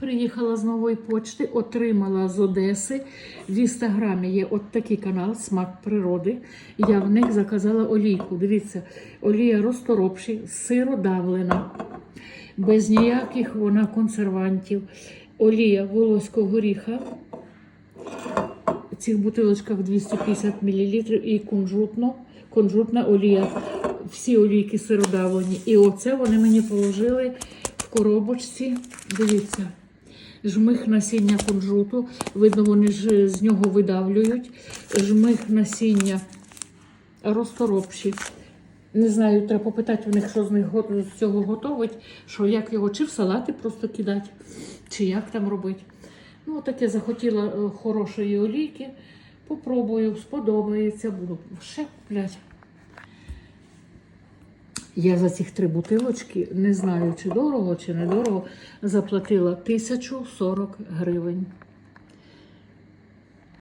Приїхала з нової почти, отримала з Одеси. В інстаграмі є от такий канал Смак природи. Я в них заказала олійку. Дивіться, олія розторопші, сиродавлена, без ніяких вона консервантів. Олія волоського горіха. В цих бутилочках 250 мл і кунжутно, кунжутна олія. Всі олійки сиродавлені. І оце вони мені положили в коробочці. Дивіться. Жмих насіння кунжуту. Видно, вони ж з нього видавлюють. Жмих насіння розторопші. Не знаю, треба попитати у них, що з них з цього готовить, що як його чи в салати просто кидати, чи як там робити. Ну, таке захотіла е, хорошої олійки. Попробую, сподобається, буду ще купляти. Я за цих три бутилочки, не знаю, чи дорого, чи недорого, заплатила 1040 гривень.